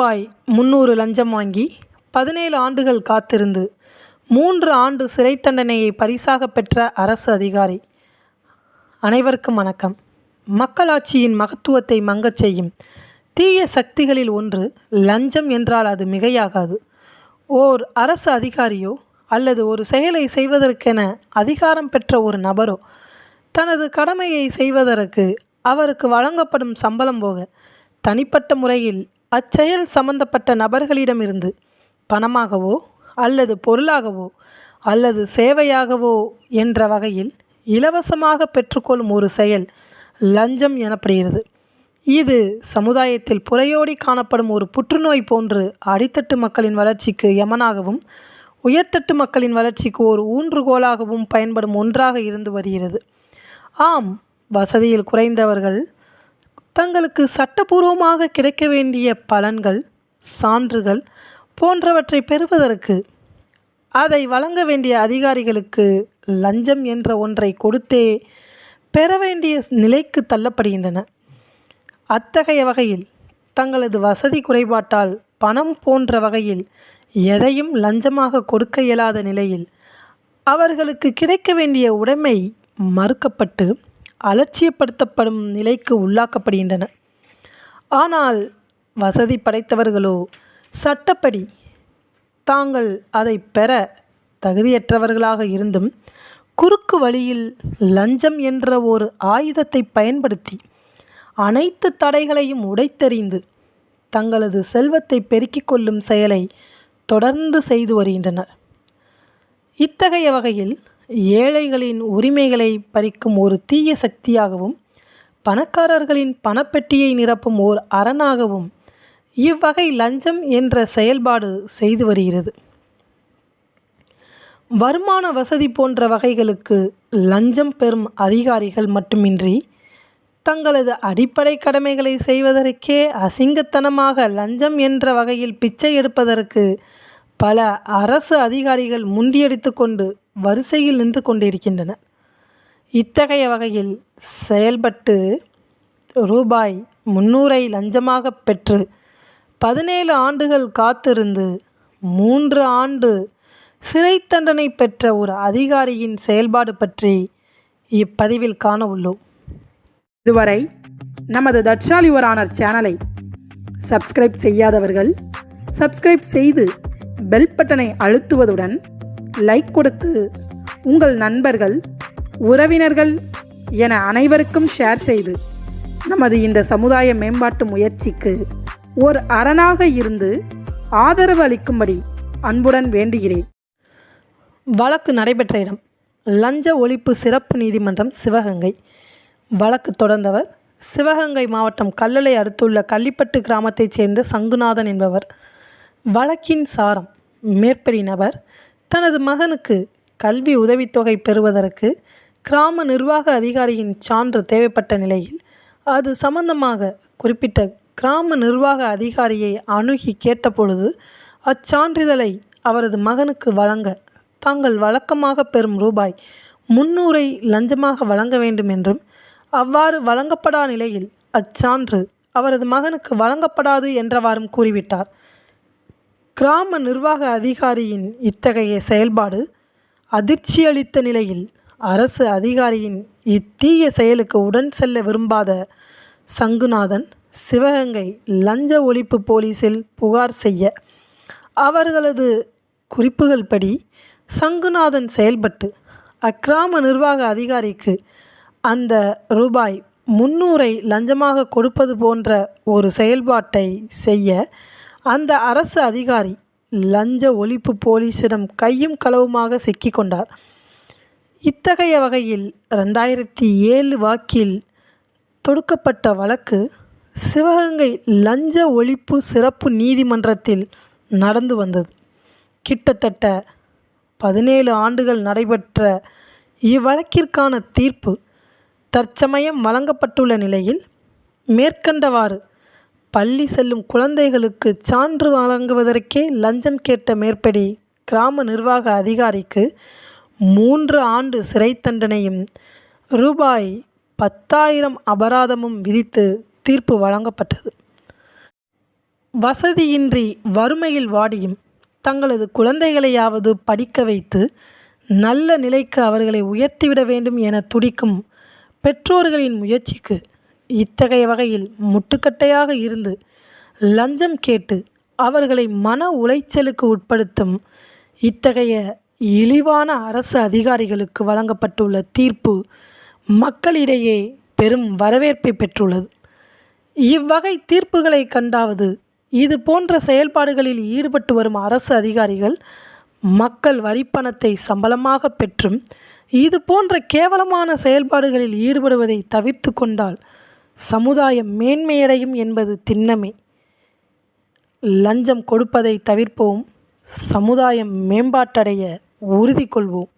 ரூபாய் முந்நூறு லஞ்சம் வாங்கி பதினேழு ஆண்டுகள் காத்திருந்து மூன்று ஆண்டு சிறை தண்டனையை பரிசாக பெற்ற அரசு அதிகாரி. அனைவருக்கும் வணக்கம். மக்களாட்சியின் மகத்துவத்தை மங்கச் செய்யும் தீய சக்திகளில் ஒன்று லஞ்சம் என்றால் அது மிகையாகாது. ஓர் அரசு அதிகாரியோ அல்லது ஒரு செயலை செய்வதற்கென அதிகாரம் பெற்ற ஒரு நபரோ தனது கடமையை செய்வதற்கு அவருக்கு வழங்கப்படும் சம்பளம் போக தனிப்பட்ட முறையில் அச்செயல் சம்பந்தப்பட்ட நபர்களிடமிருந்து பணமாகவோ அல்லது பொருளாகவோ அல்லது சேவையாகவோ என்ற வகையில் இலவசமாக பெற்றுக்கொள்ளும் ஒரு செயல் லஞ்சம் எனப்படுகிறது. இது சமுதாயத்தில் புறையோடி காணப்படும் ஒரு புற்றுநோய் போன்று அடித்தட்டு மக்களின் வளர்ச்சிக்கு யமனாகவும் உயர்தட்டு மக்களின் வளர்ச்சிக்கு ஒரு ஊன்றுகோலாகவும் பயன்படும் ஒன்றாக இருந்து வருகிறது. ஆம் வசதியில் குறைந்தவர்கள் தங்களுக்கு சட்டபூர்வமாக கிடைக்க வேண்டிய பலன்கள் சான்றுகள் போன்றவற்றை பெறுவதற்கு அதை வழங்க வேண்டிய அதிகாரிகளுக்கு லஞ்சம் என்ற ஒன்றை கொடுத்தே பெற வேண்டிய நிலைக்கு தள்ளப்படுகின்றன. அத்தகைய வகையில் தங்களது வசதி குறைபாட்டால் பணம் போன்ற வகையில் எதையும் லஞ்சமாக கொடுக்க இயலாத நிலையில் அவர்களுக்கு கிடைக்க வேண்டிய உடைமை மறுக்கப்பட்டு அலட்சியப்படுத்தப்படும் நிலைக்கு உள்ளாக்கப்படுகின்றன. ஆனால் வசதி படைத்தவர்களோ சட்டப்படி தாங்கள் அதை பெற தகுதியற்றவர்களாக இருந்தும் குறுக்கு வழியில் லஞ்சம் என்ற ஒரு ஆயுதத்தை பயன்படுத்தி அனைத்து தடைகளையும் உடைத்தெறிந்து தங்களது செல்வத்தை பெருக்கிக் கொள்ளும் செயலை தொடர்ந்து செய்து வருகின்றனர். இத்தகைய வகையில் ஏழைகளின் உரிமைகளை பறிக்கும் ஒரு தீய சக்தியாகவும் பணக்காரர்களின் பணப்பெட்டியை நிரப்பும் ஓர் அரணாகவும் இவ்வகை லஞ்சம் என்ற செயல்பாடு செய்து வருகிறது. வருமான வசதி போன்ற வகைகளுக்கு லஞ்சம் பெறும் அதிகாரிகள் மட்டுமின்றி தங்களது அடிப்படை கடமைகளை செய்வதற்கே அசிங்கத்தனமாக லஞ்சம் என்ற வகையில் பிச்சை எடுப்பதற்கு பல அரசு அதிகாரிகள் முண்டியடித்து கொண்டு வரிசையில் நின்று கொண்டிருக்கின்றனர் இத்தகைய வகையில் செயல்பட்டு ரூபாய் முன்னூறை லஞ்சமாக பெற்று பதினேழு ஆண்டுகள் காத்திருந்து மூன்று ஆண்டு சிறை தண்டனை பெற்ற ஒரு அதிகாரியின் செயல்பாடு பற்றி இப்பதிவில் காண உள்ளோம். இதுவரை நமது தட்சாலி ஒரு சேனலை சப்ஸ்கிரைப் செய்யாதவர்கள் சப்ஸ்கிரைப் செய்து பெல் பட்டனை அழுத்துவதுடன் லைக் கொடுத்து உங்கள் நண்பர்கள் உறவினர்கள் என அனைவருக்கும் ஷேர் செய்து நமது இந்த சமுதாய மேம்பாட்டு முயற்சிக்கு ஒரு அரணாக இருந்து ஆதரவு அளிக்கும்படி அன்புடன் வேண்டுகிறேன். வழக்கு நடைபெற்ற இடம் லஞ்ச ஒழிப்பு சிறப்பு நீதிமன்றம் சிவகங்கை. வழக்கு தொடர்ந்தவர் சிவகங்கை மாவட்டம் கல்லளை அடுத்துள்ள கள்ளிப்பட்டு கிராமத்தைச் சேர்ந்த சங்குநாதன் என்பவர். வழக்கின் சாரம். மேற்படி நபர் தனது மகனுக்கு கல்வி உதவித்தொகை பெறுவதற்கு கிராம நிர்வாக அதிகாரியின் சான்று தேவைப்பட்ட நிலையில் அது சம்பந்தமாக குறிப்பிட்ட கிராம நிர்வாக அதிகாரியை அணுகி கேட்டபொழுது அச்சான்றிதழை அவரது மகனுக்கு வழங்க தாங்கள் வழக்கமாக பெறும் ரூபாய் முன்னூறை லஞ்சமாக வழங்க வேண்டும் என்றும் அவ்வாறு வழங்கப்படா நிலையில் அச்சான்று அவரது மகனுக்கு வழங்கப்படாது என்றவாறும் கூறிவிட்டார். கிராம நிர்வாக அதிகாரியின் இத்தகைய செயல்பாடு அதிர்ச்சியளித்த நிலையில் அரசு அதிகாரியின் இத்தீய செயலுக்கு உடன் செல்ல விரும்பாத சங்குநாதன் சிவகங்கை லஞ்ச ஒழிப்பு போலீஸில் புகார் செய்ய அவர்களது குறிப்புகள் படி சங்குநாதன் செயல்பட்டு அக்கிராம நிர்வாக அதிகாரிக்கு அந்த ரூபாய் முன்னூறை லஞ்சமாக கொடுப்பது போன்ற ஒரு செயல்பாட்டை செய்ய அந்த அரசு அதிகாரி லஞ்ச ஒழிப்பு போலீஸிடம் கையும் களவுமாக சிக்கிக்கொண்டார். இத்தகைய வகையில் ரெண்டாயிரத்தி ஏழு வாக்கில் தொடுக்கப்பட்ட வழக்கு சிவகங்கை லஞ்ச ஒழிப்பு சிறப்பு நீதிமன்றத்தில் நடந்து வந்தது. கிட்டத்தட்ட பதினேழு ஆண்டுகள் நடைபெற்ற இவ்வழக்கிற்கான தீர்ப்பு தற்சமயம் வழங்கப்பட்டுள்ள நிலையில் மேற்கண்டவாறு பள்ளி செல்லும் குழந்தைகளுக்கு சான்று வழங்குவதற்கே லஞ்சம் கேட்ட மேற்படி கிராம நிர்வாக அதிகாரிக்கு மூன்று ஆண்டு சிறை தண்டனையும் ரூபாய் பத்தாயிரம் அபராதமும் விதித்து தீர்ப்பு வழங்கப்பட்டது. வசதியின்றி வறுமையில் வாடியும் தங்களது குழந்தைகளையாவது படிக்க வைத்து நல்ல நிலைக்கு அவர்களை உயர்த்திவிட வேண்டும் என துடிக்கும் பெற்றோர்களின் முயற்சிக்கு இத்தகைய வகையில் முட்டுக்கட்டையாக இருந்து லஞ்சம் கேட்டு அவர்களை மன உளைச்சலுக்கு உட்படுத்தும் இத்தகைய இழிவான அரசு அதிகாரிகளுக்கு வழங்கப்பட்டுள்ள தீர்ப்பு மக்களிடையே பெரும் வரவேற்பை பெற்றுள்ளது. இவ்வகை தீர்ப்புகளை கண்டாவது இது போன்ற செயல்பாடுகளில் ஈடுபட்டு வரும் அரசு அதிகாரிகள் மக்கள் வரிப்பணத்தை சம்பளமாக பெற்றும் இது போன்ற கேவலமான செயல்பாடுகளில் ஈடுபடுவதை தவிர்த்து கொண்டால் சமுதாயம் மேன்மையடையும் என்பது திண்ணமே. லஞ்சம் கொடுப்பதை தவிர்ப்போம் சமுதாயம் மேம்பாட்டடைய உறுதி கொள்வோம்